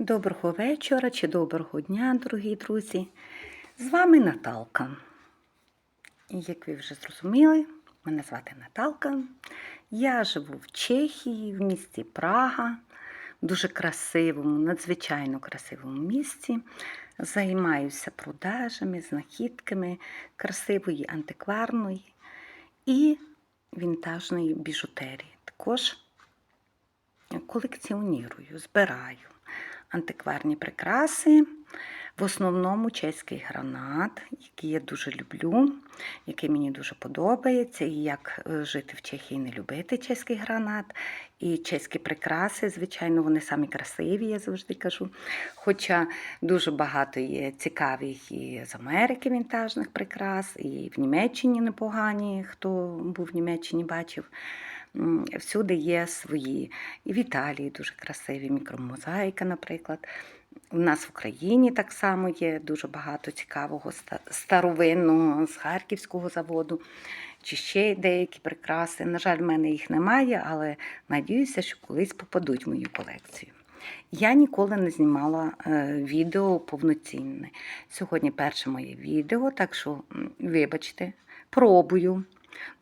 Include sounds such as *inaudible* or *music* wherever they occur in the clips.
Доброго вечора чи доброго дня, дорогі друзі. З вами Наталка. Як ви вже зрозуміли, мене звати Наталка. Я живу в Чехії, в місті Прага, в дуже красивому, надзвичайно красивому місті. Займаюся продажами, знахідками красивої антикварної і вінтажної біжутерії. Також колекціонірую, збираю антикварні прикраси, в основному чеський гранат, який я дуже люблю, який мені дуже подобається, і як е, жити в Чехії не любити чеський гранат. І чеські прикраси, звичайно, вони самі красиві, я завжди кажу. Хоча дуже багато є цікавих і з Америки вінтажних прикрас, і в Німеччині непогані, хто був в Німеччині, бачив. Всюди є свої. І в Італії дуже красиві мікромозаїка, наприклад. У нас в Україні так само є дуже багато цікавого старовинного з Харківського заводу, чи ще деякі прикраси. На жаль, в мене їх немає, але надіюся, що колись попадуть в мою колекцію. Я ніколи не знімала е, відео повноцінне. Сьогодні перше моє відео, так що, вибачте, пробую.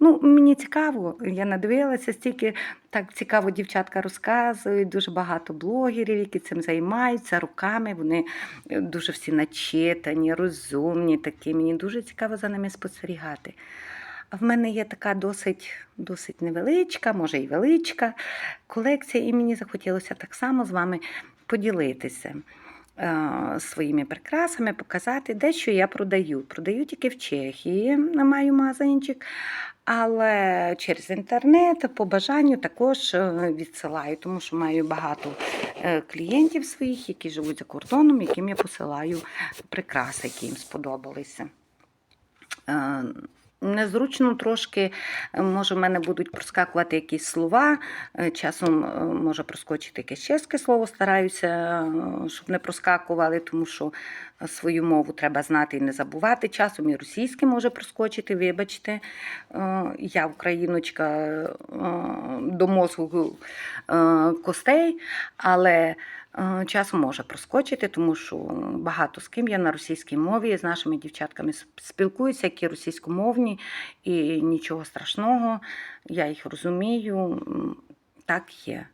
Ну, мені цікаво, я надивилася, стільки так цікаво дівчатка розказують, дуже багато блогерів, які цим займаються руками. Вони е, дуже всі начитані, розумні такі. Мені дуже цікаво за ними спостерігати. А в мене є така досить, досить невеличка, може і величка колекція, і мені захотілося так само з вами поділитися своїми прикрасами, показати, дещо я продаю. Продаю тільки в Чехії, маю магазинчик, але через інтернет по бажанню також е, відсилаю, тому що маю багато е, клієнтів своїх, які живуть за кордоном, яким я посилаю прикраси, які їм сподобалися. Незручно трошки, е, може, в мене будуть проскакувати якісь слова. е, Часом е, може проскочити якесь чеське слово, стараюся, щоб не проскакували, тому що свою мову треба знати і не забувати. Часом і російське може проскочити, вибачте. Я україночка до мозку костей, але Е, часом може проскочити, тому що багато з ким я на російській мові з нашими дівчатками спілкуюся, які російськомовні, і нічого страшного, я їх розумію. Так є.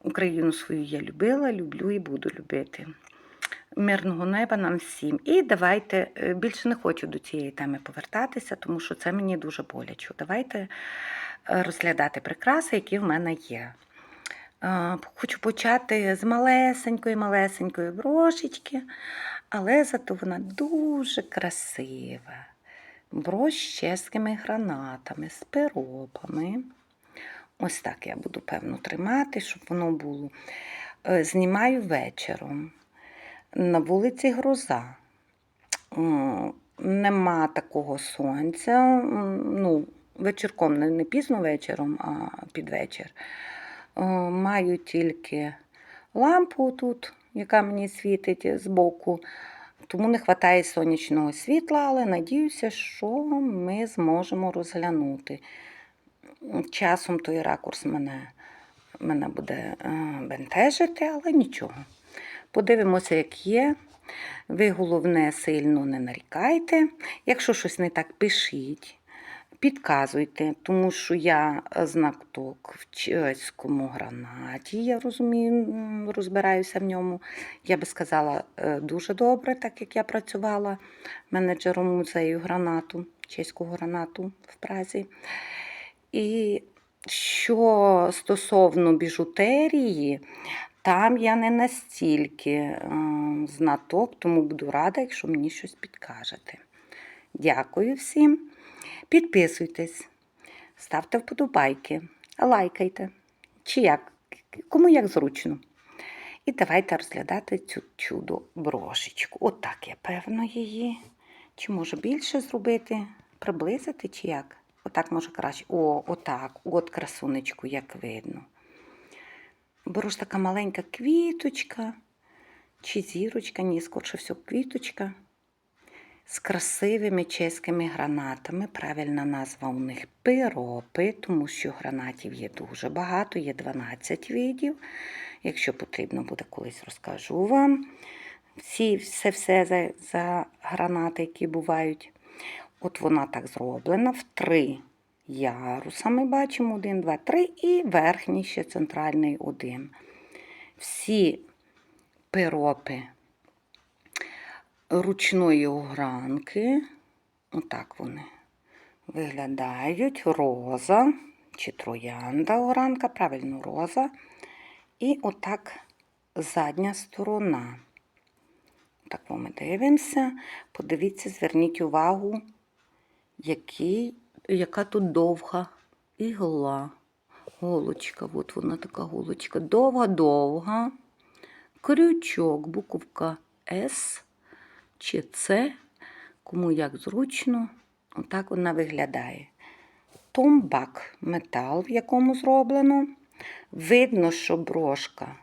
Україну свою я любила, люблю і буду любити. Мирного неба нам всім. І давайте е, більше не хочу до цієї теми повертатися, тому що це мені дуже боляче. Давайте е, розглядати прикраси, які в мене є. Хочу почати з малесенької, малесенької брошечки, але зато вона дуже красива. Брош з чеськими гранатами, з пиропами. Ось так я буду, певно, тримати, щоб воно було. Е, Знімаю вечором. На вулиці гроза. Нема такого сонця. Ну, вечірком, не пізно вечором, а під вечір. Е, Маю тільки лампу тут, яка мені світить збоку. Тому не вистачає сонячного світла, але надіюся, що ми зможемо розглянути. Часом той ракурс мене, мене буде е, бентежити, але нічого. Подивимося, як є. Ви головне сильно не нарікайте. Якщо щось не так, пишіть, підказуйте, тому що я знаток в чеському гранаті, я розумію, розбираюся в ньому. Я би сказала е, дуже добре, так як я працювала менеджером музею гранату, чеського гранату в Празі. І що стосовно біжутерії, там я не настільки е, знаток, тому буду рада, якщо мені щось підкажете. Дякую всім. Підписуйтесь, ставте вподобайки, лайкайте. Чи як, кому як зручно. І давайте розглядати цю чудо брошечку. Отак я певно її. Чи може більше зробити, приблизити, чи як? Отак може краще. О, отак, от красунечку, як видно. Беру ж така маленька квіточка, чи зірочка, ні, скорше всього, квіточка. З красивими чеськими гранатами. Правильна назва у них пиропи, тому що гранатів є дуже багато, є 12 видів. Якщо потрібно буде, колись розкажу вам. Всі, все, все за, за гранати, які бувають. От вона так зроблена в три яруса. Ми бачимо один, два, три, і верхній ще центральний один. Всі пиропи ручної огранки. Отак вони виглядають. Роза чи троянда огранка, правильно, роза. І отак задня сторона. Так ми дивимося. Подивіться, зверніть увагу, який, яка тут довга ігла. Голочка, от вона така голочка. Довга-довга. Крючок, буковка С чи С, кому як зручно. Отак вона виглядає. Томбак метал, в якому зроблено. Видно, що брошка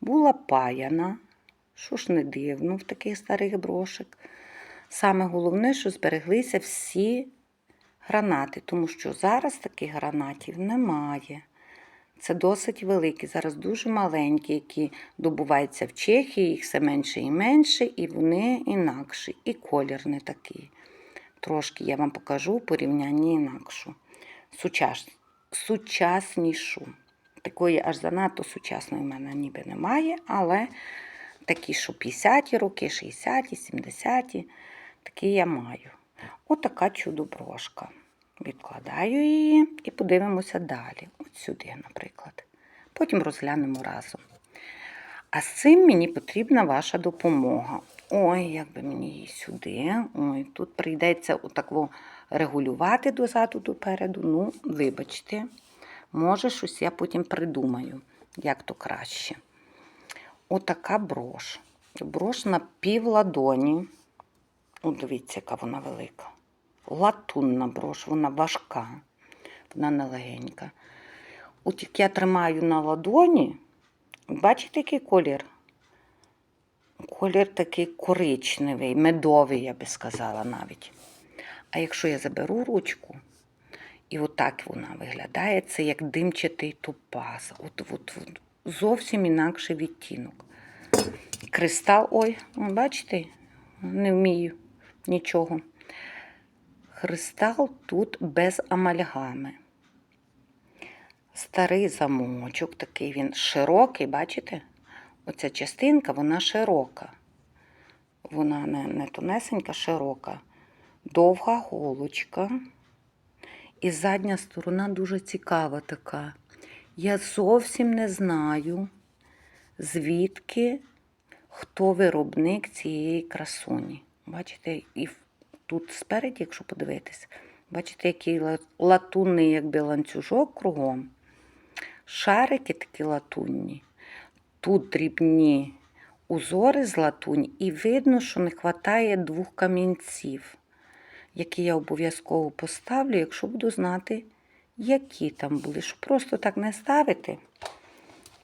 була паяна. Що ж не дивно в таких старих брошек. Саме головне, що збереглися всі гранати, тому що зараз таких гранатів немає. Це досить великі. Зараз дуже маленькі, які добуваються в Чехії, їх все менше і менше, і вони інакші. І колір не такий. Трошки я вам покажу в порівнянні інакшу. Сучас... Сучаснішу. Такої аж занадто сучасної в мене ніби немає, але такі, що 50-ті роки, 60-ті, 70-ті, такі я маю. Отака чудо-брошка. Відкладаю її і подивимося далі. От сюди, наприклад. Потім розглянемо разом. А з цим мені потрібна ваша допомога. Ой, як би мені її сюди. Ой, тут прийдеться отако регулювати дозаду допереду. Ну, вибачте, може, щось я потім придумаю, як то краще. Отака брош. Брош на пів ладоні. О, дивіться, яка вона велика. Латунна брош, вона важка, вона не легенька. От як я тримаю на ладоні, бачите, який колір? Колір такий коричневий, медовий, я би сказала навіть. А якщо я заберу ручку, і отак вона виглядає, це як димчатий топаз. От, от, от, зовсім інакший відтінок. Кристал, ой, бачите, не вмію нічого. Кристал тут без амальгами. Старий замочок, такий він широкий, бачите? Оця частинка, вона широка. Вона не, не тонесенька, широка. Довга голочка. І задня сторона дуже цікава така. Я зовсім не знаю, звідки хто виробник цієї красуні. Бачите, і тут спереді, якщо подивитись, бачите, який латунний якби ланцюжок кругом. Шарики такі латунні. Тут дрібні узори з латунь, і видно, що не вистачає двох камінців, які я обов'язково поставлю, якщо буду знати, які там були. Щоб просто так не ставити.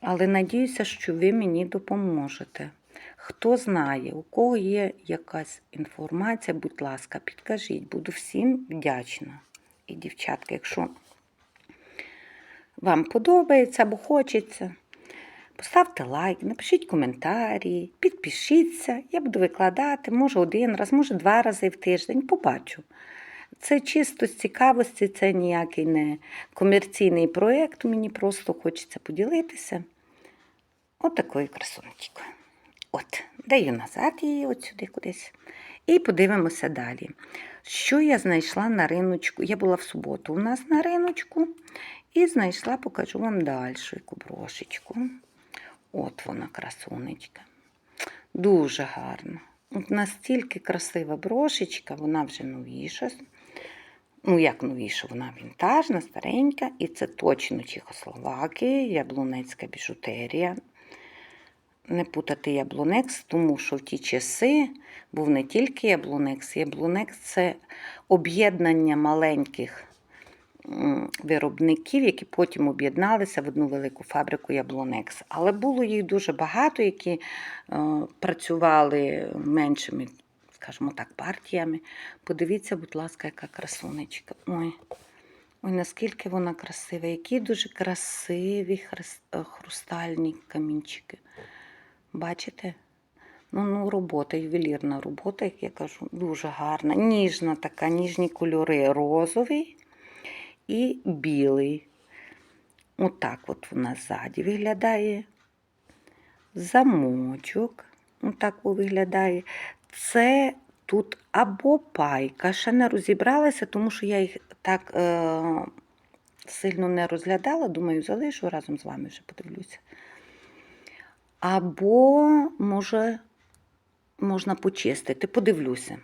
Але надіюся, що ви мені допоможете. Хто знає, у кого є якась інформація, будь ласка, підкажіть, буду всім вдячна. І, дівчатка, якщо вам подобається або хочеться, поставте лайк, напишіть коментарі, підпишіться. Я буду викладати, може один раз, може два рази в тиждень, побачу. Це чисто з цікавості, це ніякий не комерційний проєкт, мені просто хочеться поділитися. От такою красунечкою. От, даю назад її от сюди кудись. І подивимося далі. Що я знайшла на риночку? Я була в суботу у нас на риночку і знайшла, покажу вам далі брошечку. От вона, красунечка. Дуже гарна. От настільки красива брошечка, вона вже новіша. Ну, як новіша, вона вінтажна, старенька, і це точно Чехословакія, яблунецька біжутерія не путати яблунекс, тому що в ті часи був не тільки яблунекс. Яблунекс це об'єднання маленьких виробників, які потім об'єдналися в одну велику фабрику Яблунекс. Але було їх дуже багато, які е, працювали меншими скажімо так, партіями. Подивіться, будь ласка, яка красунечка. Ой, ой, наскільки вона красива, які дуже красиві е, хрустальні камінчики. Бачите? Ну, ну, робота, ювелірна робота, як я кажу, дуже гарна. Ніжна така, ніжні кольори розовий і білий. Отак от вона ззаді виглядає. Замочок. Отак виглядає. Це тут або пайка. Ще не розібралася, тому що я їх так е, сильно не розглядала. Думаю, залишу разом з вами вже подивлюся. Або, може, можна почистити. Подивлюся.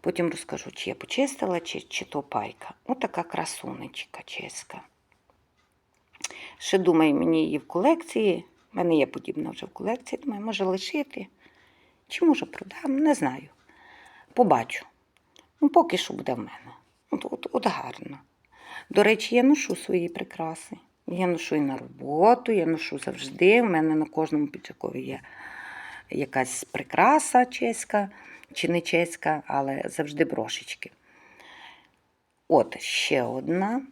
Потім розкажу, чи я почистила, чи, чи то пайка. Отака красунечка чеська. Ще думаю, мені її в колекції. В мене є подібна вже в колекції. Думаю, може лишити. Чи може продам, не знаю. Побачу. Ну, поки що буде в мене. От, от, от гарно. До речі, я ношу свої прикраси. Я ношу і на роботу, я ношу завжди. У мене на кожному піджакові є якась прикраса чеська чи не чеська, але завжди брошечки. От ще одна.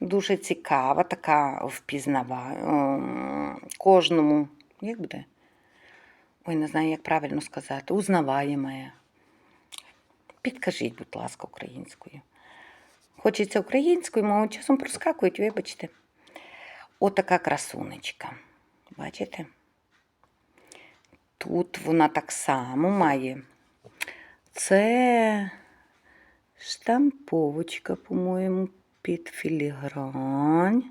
Дуже цікава, така впізнава. ем, Кожному, як буде? Ой, не знаю, як правильно сказати, узнаваєме. Підкажіть, будь ласка, українською. Хочеться українською, мовою часом проскакують, вибачте. Отака красунечка. Бачите? Тут вона так само має. Це штамповочка, по-моєму, під філігрань.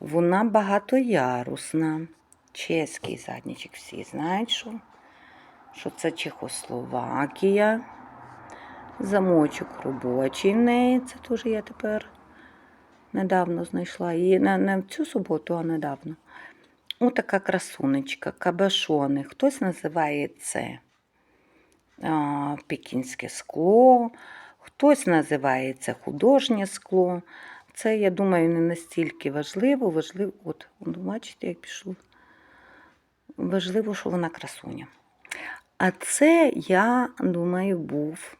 Вона багатоярусна. Чеський заднічок всі знають, що, що це Чехословакія. Замочок робочий в неї. Це теж я тепер недавно знайшла. Її не, не в цю суботу, а недавно. Отака красунечка, кабашони. Хтось називає це пекінське скло, хтось називає це художнє скло. Це, я думаю, не настільки важливо. Важливо, от, бачите, як пішло. Важливо, що вона красуня. А це, я думаю, був.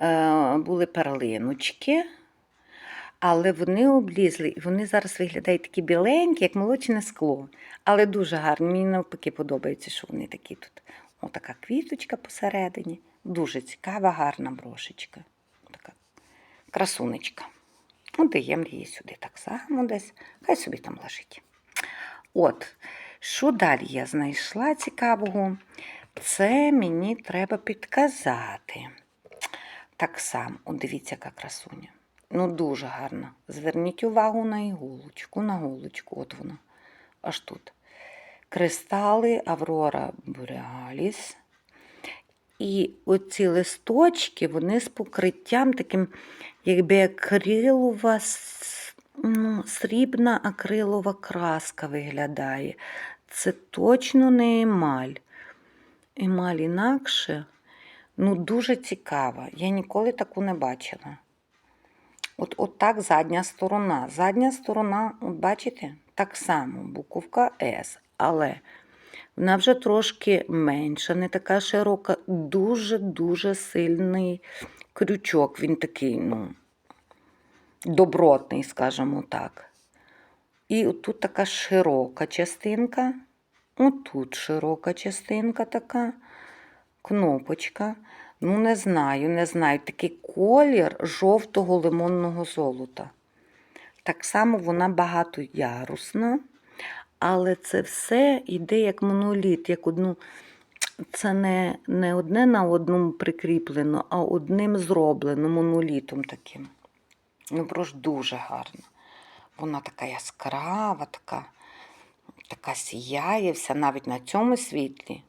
Е, були перлиночки, але вони облізли, і вони зараз виглядають такі біленькі, як молочне скло. Але дуже гарні. Мені навпаки подобається, що вони такі тут. Отака квіточка посередині. Дуже цікава, гарна брошечка. Така красунечка. Ну, її сюди так само десь. Хай собі там лежить. От, що далі я знайшла цікавого? Це мені треба підказати. Так само, от дивіться, яка красуня. Ну, дуже гарна. Зверніть увагу на іголочку, на голочку, от вона, аж тут. Кристали Аврора Бореаліс. І оці листочки, вони з покриттям таким, якби акрилова, ну, срібна акрилова краска виглядає. Це точно не емаль. Емаль інакше. Ну, дуже цікава. Я ніколи таку не бачила. От, от так задня сторона. Задня сторона, от бачите, так само, буковка С. Але вона вже трошки менша, не така широка, дуже-дуже сильний крючок. Він такий, ну, добротний, скажімо так. І тут така широка частинка. Отут широка частинка така, кнопочка. Ну, не знаю, не знаю. Такий колір жовтого лимонного золота. Так само вона багатоярусна, але це все йде як моноліт, як одну. Це не, не одне на одному прикріплено, а одним зроблено монолітом таким. Ну, просто дуже гарно. Вона така яскрава, така, така сіяє вся навіть на цьому світлі.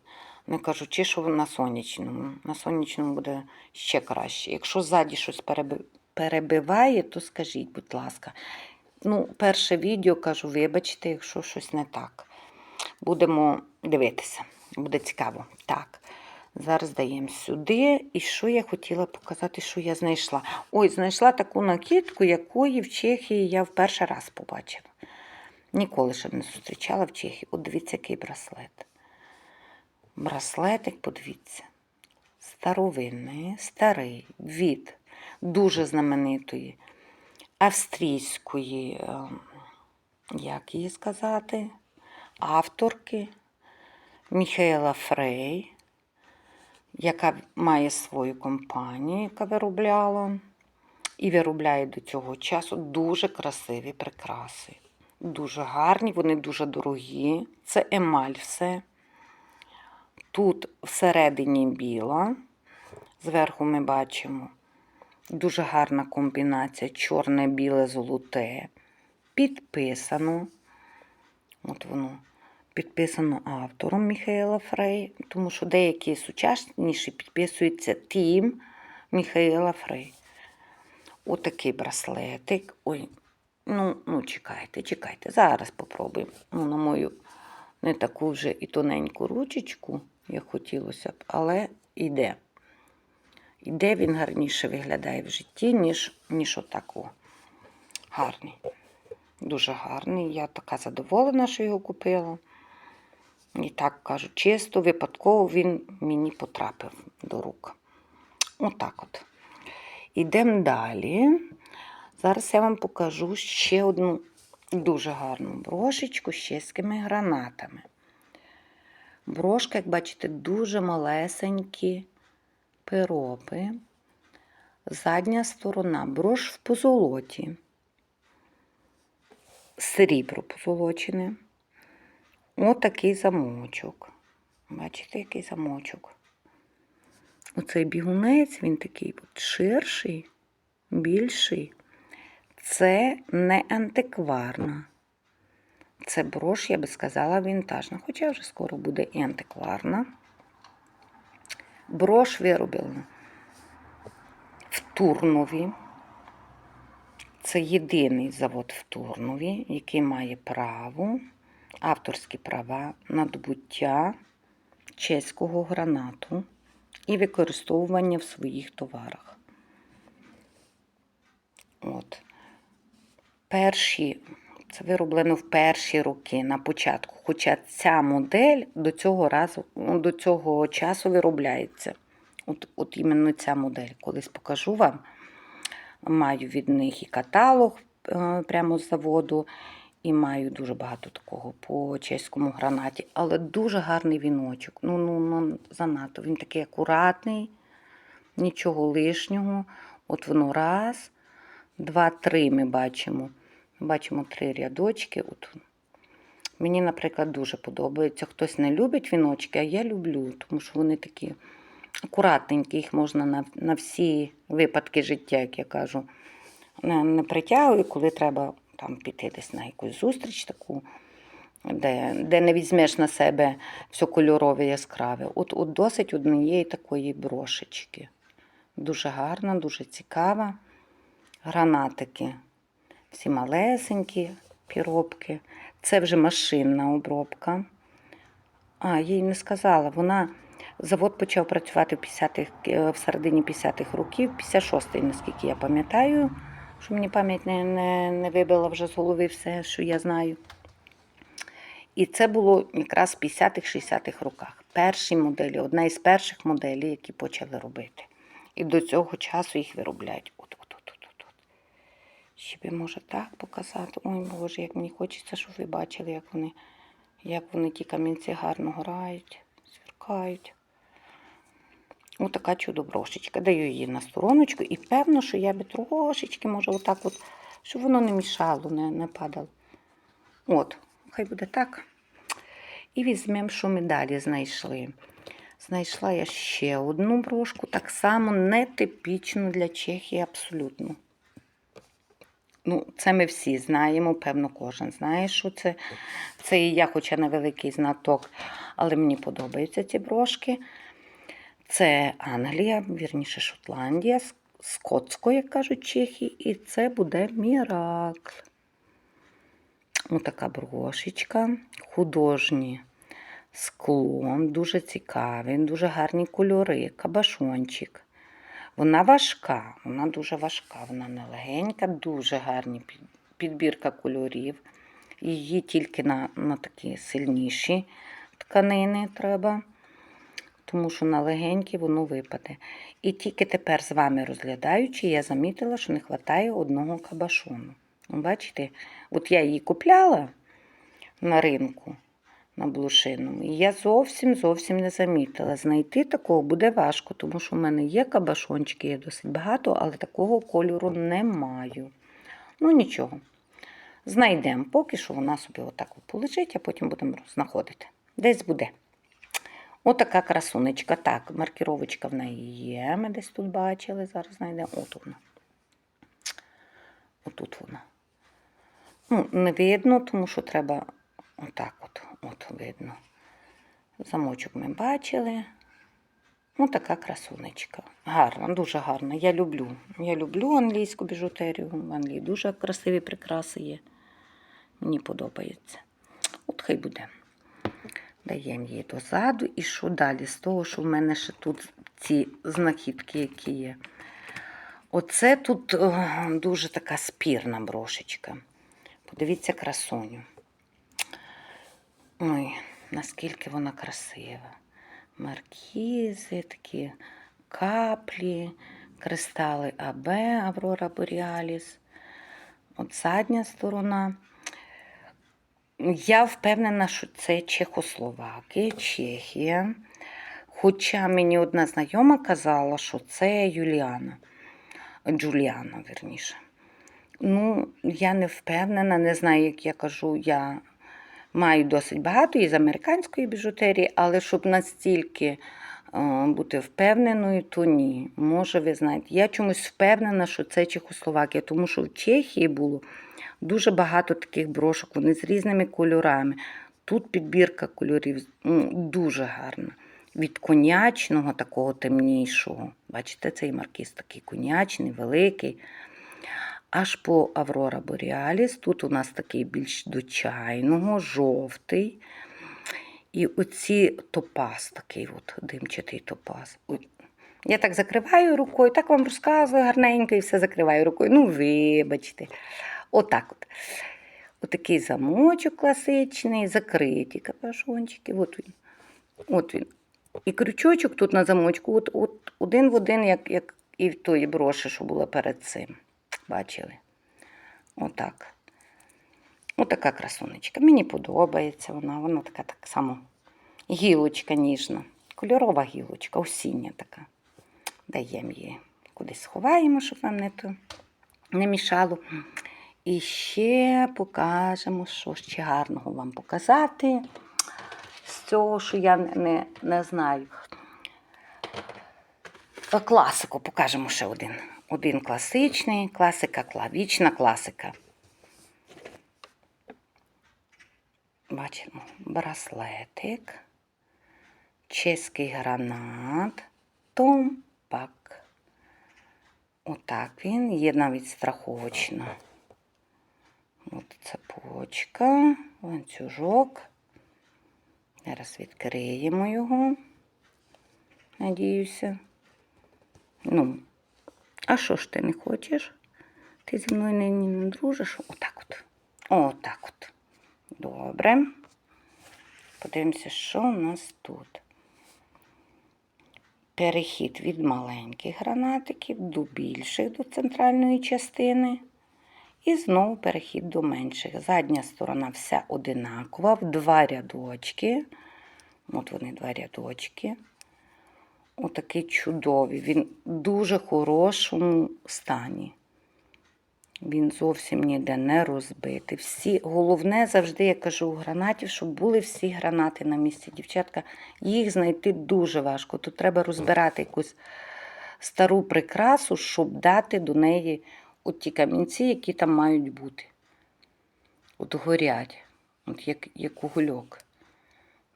Не кажучи, що на сонячному. На сонячному буде ще краще. Якщо ззаді щось перебиває, то скажіть, будь ласка. Ну, перше відео кажу, вибачте, якщо щось не так. Будемо дивитися. Буде цікаво. Так. Зараз даємо сюди. І що я хотіла показати, що я знайшла? Ой, знайшла таку накидку, якої в Чехії я в перший раз побачила. Ніколи ще не зустрічала в Чехії. От дивіться, який браслет. Браслетик, подивіться, старовинний, старий, від дуже знаменитої австрійської, е, як її сказати, авторки Міхаела Фрей, яка має свою компанію, яка виробляла. І виробляє до цього часу дуже красиві прикраси. Дуже гарні, вони дуже дорогі. Це емаль все. Тут всередині біла. Зверху ми бачимо дуже гарна комбінація чорне, біле, золоте. Підписано. От воно підписано автором Міхаела Фрей, тому що деякі сучасніші підписуються тім Міхаела Фрей. Отакий браслетик. Ой, ну, ну, чекайте, чекайте. Зараз попробуємо. Ну, на мою не таку вже і тоненьку ручечку, як хотілося б, але йде. Іде він гарніше виглядає в житті, ніж, ніж отако. Гарний. Дуже гарний. Я така задоволена, що його купила. І так кажу, чисто, випадково він мені потрапив до рук. Отак от. Ідемо далі. Зараз я вам покажу ще одну дуже гарну брошечку з чеськими гранатами. Брошка, як бачите, дуже малесенькі пиропи. Задня сторона, брош в позолоті, срібро позолочене. Отакий замочок. Бачите, який замочок? Оцей бігунець, він такий от ширший, більший. Це не антикварна. Це брош, я би сказала, вінтажна, хоча вже скоро буде і антикварна. Брош вироблена в Турнові. Це єдиний завод в Турнові, який має право, авторські права на добуття чеського гранату і використовування в своїх товарах. От. Перші, це вироблено в перші роки на початку. Хоча ця модель до цього разу, ну, до цього часу виробляється. От, от іменно ця модель. Колись покажу вам. Маю від них і каталог е, прямо з заводу, і маю дуже багато такого по чеському гранаті, але дуже гарний віночок. Ну, ну, ну занадто. Він такий акуратний, нічого лишнього. От воно раз, два, три ми бачимо. Бачимо три рядочки. От. Мені, наприклад, дуже подобається. Хтось не любить віночки, а я люблю, тому що вони такі акуратненькі, їх можна на на всі випадки життя, як я кажу, не, не притягую, коли треба там піти десь на якусь зустріч таку, де де не візьмеш на себе все кольорове яскраве. От, от досить однієї такої брошечки. Дуже гарна, дуже цікава. Гранатики. Всі малесенькі піробки. Це вже машинна обробка. А, їй не сказала. Вона завод почав працювати в 50-х, в середині 50-х років, 56-й, наскільки я пам'ятаю, що мені пам'ять не, не, не вибила вже з голови все, що я знаю. І це було якраз в 50-х, 60-х роках. Перші моделі, одна із перших моделей, які почали робити. І до цього часу їх виробляють. От, от, от, от, от. Ще може так показати. Ой Боже, як мені хочеться, щоб ви бачили, як вони, як вони ті камінці гарно грають, сверкають. Ось така чудо-брошечка. Даю її на стороночку і певно, що я би трошечки, може, отак от, щоб воно не мішало, не, не падало. От, хай буде так. І візьмемо, що ми далі знайшли. Знайшла я ще одну брошку, так само нетипічну для Чехії абсолютно. Ну, Це ми всі знаємо, певно, кожен знає, що це. Це і я, хоча невеликий знаток, але мені подобаються ці брошки. Це Англія, вірніше Шотландія, Скотсько, як кажуть чехи, і це буде Міракл. Ось така брошечка, художні скло, дуже цікавий, дуже гарні кольори, кабашончик. Вона важка, вона дуже важка, вона не легенька, дуже гарні підбірка кольорів. Її тільки на на такі сильніші тканини треба. тому що на легенькі воно випаде. І тільки тепер з вами розглядаючи, я замітила, що не вистачає одного кабашону. Ну, Бачите, от я її купляла на ринку на блошиному. І я зовсім зовсім не замітила. Знайти такого буде важко, тому що в мене є кабашончики, є досить багато, але такого кольору не маю. Ну нічого. Знайдемо. Поки що вона собі отак полежить, а потім будемо знаходити. Десь буде. Отака красунечка. Так, маркіровочка в неї є. Ми десь тут бачили. Зараз знайдемо. От вона. Отут вона. Ну, не видно, тому що треба отак от, от видно. Замочок ми бачили. Ну, така красунечка. Гарна, дуже гарна. Я люблю. Я люблю англійську біжутерію. В Англії дуже красиві прикраси є. Мені подобається. От хай буде. Даємо її дозаду. І що далі? З того, що в мене ще тут ці знахідки, які є. Оце тут е, дуже така спірна брошечка. Подивіться красуню. Ой, наскільки вона красива. Маркізи, такі каплі, кристали АБ, Аврора Боріаліс. От задня сторона. Я впевнена, що це Чехословаки, Чехія. Хоча мені одна знайома казала, що це Юліана. Джуліана, верніше. Ну, я не впевнена, не знаю, як я кажу, я маю досить багато із американської біжутерії, але щоб настільки е, бути впевненою, то ні. Може, ви знаєте, я чомусь впевнена, що це Чехословакія, тому що в Чехії було дуже багато таких брошок, вони з різними кольорами. Тут підбірка кольорів дуже гарна. Від конячного, такого темнішого. Бачите, цей маркіз такий конячний, великий. Аж по Аврора Боріаліс. Тут у нас такий більш до чайного, жовтий. І оці топаз, такий от димчатий топаз. Я так закриваю рукою, так вам розказую гарненько і все закриваю рукою. Ну, вибачте. Отак от. Отакий замочок класичний, закриті капашончики. От він. От він. І крючочок тут на замочку, от, от один в один, як, як і в тої броші, що була перед цим. Бачили? Отак. Отака красунечка. Мені подобається вона. Вона така так само гілочка ніжна. Кольорова гілочка, осіння така. Даємо її. Кудись сховаємо, щоб вам не, то, не мішало. І ще покажемо, що ще гарного вам показати. З цього, що я не, не, знаю. Класику покажемо ще один. Один класичний, класика, клавічна класика. Бачимо браслетик, чеський гранат, томпак. Отак він, є навіть страховочна. От цепочка, ланцюжок. Зараз відкриємо його. Надіюся. Ну, а що ж ти не хочеш? Ти зі мною не, не дружиш? Отак от. Отак от. Добре. Подивимося, що у нас тут. Перехід від маленьких гранатиків до більших, до центральної частини. І знову перехід до менших. Задня сторона вся одинакова, в два рядочки. От вони два рядочки. Отакий чудовий. Він в дуже хорошому стані. Він зовсім ніде не розбитий. Всі, головне завжди, я кажу, у гранатів, щоб були всі гранати на місці. Дівчатка, їх знайти дуже важко. Тут треба розбирати якусь стару прикрасу, щоб дати до неї от ті камінці, які там мають бути. От горять, от як, як угольок.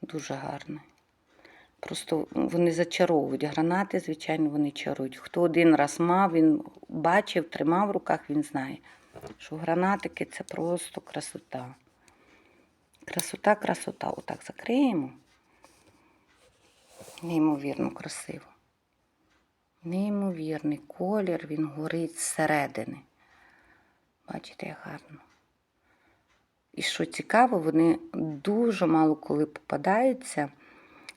Дуже гарний. Просто вони зачаровують. Гранати, звичайно, вони чарують. Хто один раз мав, він бачив, тримав в руках, він знає, що гранатики це просто красота. Красота, красота. Отак закриємо. Неймовірно красиво. Неймовірний колір, він горить зсередини. Бачите, як гарно. І що цікаво, вони дуже мало коли попадаються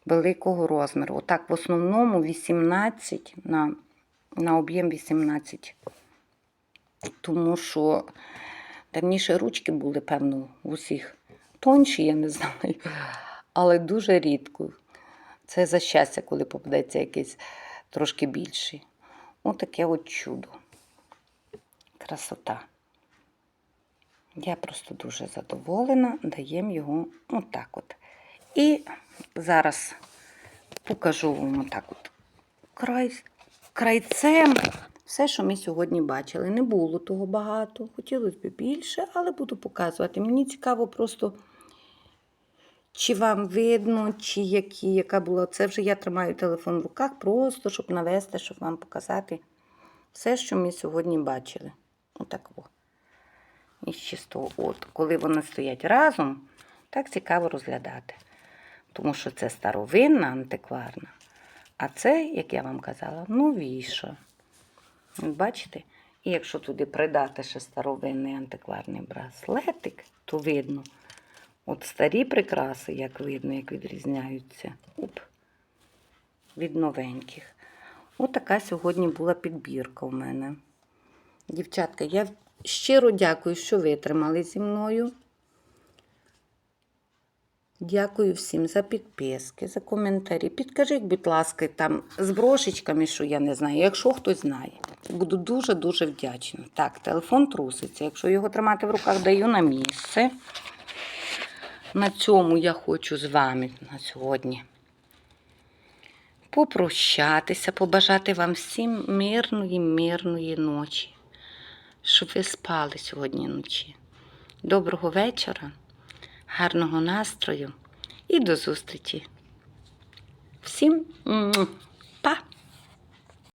великого розміру. Отак, в основному 18 на, на об'єм 18. Тому що давніше ручки були, певно, у всіх тонші, я не *laughs* знаю, але дуже рідко. Це за щастя, коли попадеться якийсь трошки більший. Отаке от чудо. Красота. Я просто дуже задоволена, даємо його отак от. І зараз покажу вам отак от край, крайцем. Все, що ми сьогодні бачили. Не було того багато. Хотілося б більше, але буду показувати. Мені цікаво просто, чи вам видно, чи які, яка була. Це вже я тримаю телефон в руках, просто щоб навести, щоб вам показати все, що ми сьогодні бачили. Отак. О. Із чистого. От, коли вони стоять разом, так цікаво розглядати. Тому що це старовинна антикварна. А це, як я вам казала, новіша. Бачите? І якщо туди придати ще старовинний антикварний браслетик, то видно. От старі прикраси, як видно, як відрізняються. Оп, від новеньких. От сьогодні була підбірка у мене. Дівчатка, я щиро дякую, що витримали зі мною. Дякую всім за підписки, за коментарі. Підкажіть, будь ласка, там з брошечками, що я не знаю, якщо хтось знає. Буду дуже-дуже вдячна. Так, телефон труситься. Якщо його тримати в руках, даю на місце. На цьому я хочу з вами на сьогодні попрощатися, побажати вам всім мирної, мирної ночі, щоб ви спали сьогодні вночі. Доброго вечора, гарного настрою і до зустрічі. Всім па!